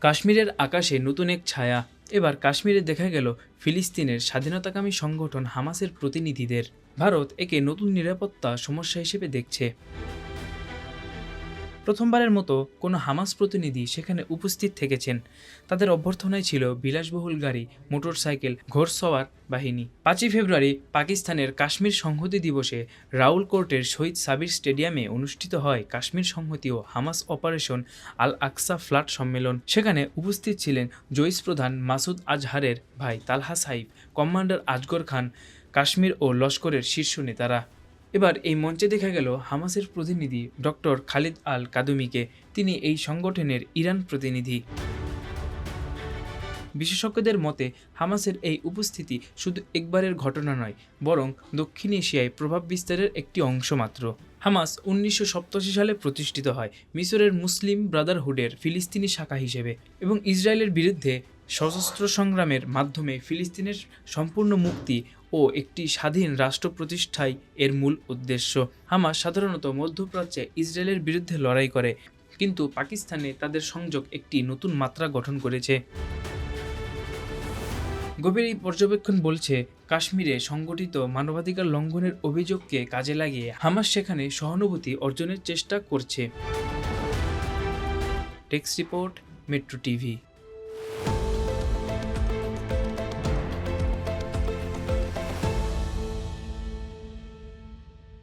কাশ্মীরের আকাশে নতুন এক ছায়া। এবার কাশ্মীরে দেখা গেল ফিলিস্তিনের স্বাধীনতাকামী সংগঠন হামাসের প্রতিনিধিদের। ভারত একে নতুন নিরাপত্তা সমস্যা হিসেবে দেখছে। প্রথমবারের মতো কোনো হামাস প্রতিনিধি সেখানে উপস্থিত থেকেছেন। তাদের অভ্যর্থনায় ছিল বিলাসবহুল গাড়ি, মোটরসাইকেল ঘোড়সওয়ার বাহিনী। পাঁচই ফেব্রুয়ারি পাকিস্তানের কাশ্মীর সংহতি দিবসে রাউল কোর্টের শহীদ সাবির স্টেডিয়ামে অনুষ্ঠিত হয় কাশ্মীর সংহতি ও Hamas operation Al Aqsa flood সম্মেলন। সেখানে উপস্থিত ছিলেন জইস প্রধান মাসুদ আজহারের ভাই তালহা সাইফ, কমান্ডার আজগর খান, কাশ্মীর ও লস্করের শীর্ষ নেতারা। এবার এই মঞ্চে দেখা গেল হামাসের প্রতিনিধি ডক্টর খালিদ আল কাদুমিকে। তিনি এই সংগঠনের ইরান প্রতিনিধি। বিশেষজ্ঞদের মতে, হামাসের এই উপস্থিতি শুধু একবারের ঘটনা নয়, বরং দক্ষিণ এশিয়ায় প্রভাব বিস্তারের একটি অংশ মাত্র। হামাস উনিশশো সালে প্রতিষ্ঠিত হয় মিশরের মুসলিম ব্রাদারহুডের ফিলিস্তিনি শাখা হিসেবে এবং ইসরায়েলের বিরুদ্ধে সশস্ত্র সংগ্রামের মাধ্যমে ফিলিস্তিনের সম্পূর্ণ মুক্তি ও একটি স্বাধীন রাষ্ট্র প্রতিষ্ঠাই এর মূল উদ্দেশ্য। হামাস সাধারণত মধ্যপ্রাচ্যে ইসরায়েলের বিরুদ্ধে লড়াই করে, কিন্তু পাকিস্তানে তাদের সংযোগ একটি নতুন মাত্রা গঠন করেছে। গভীর এই পর্যবেক্ষণ বলছে, কাশ্মীরে সংগঠিত মানবাধিকার লঙ্ঘনের অভিযোগকে কাজে লাগিয়ে হামাস সেখানে সহানুভূতি অর্জনের চেষ্টা করছে। Text report, Metro TV.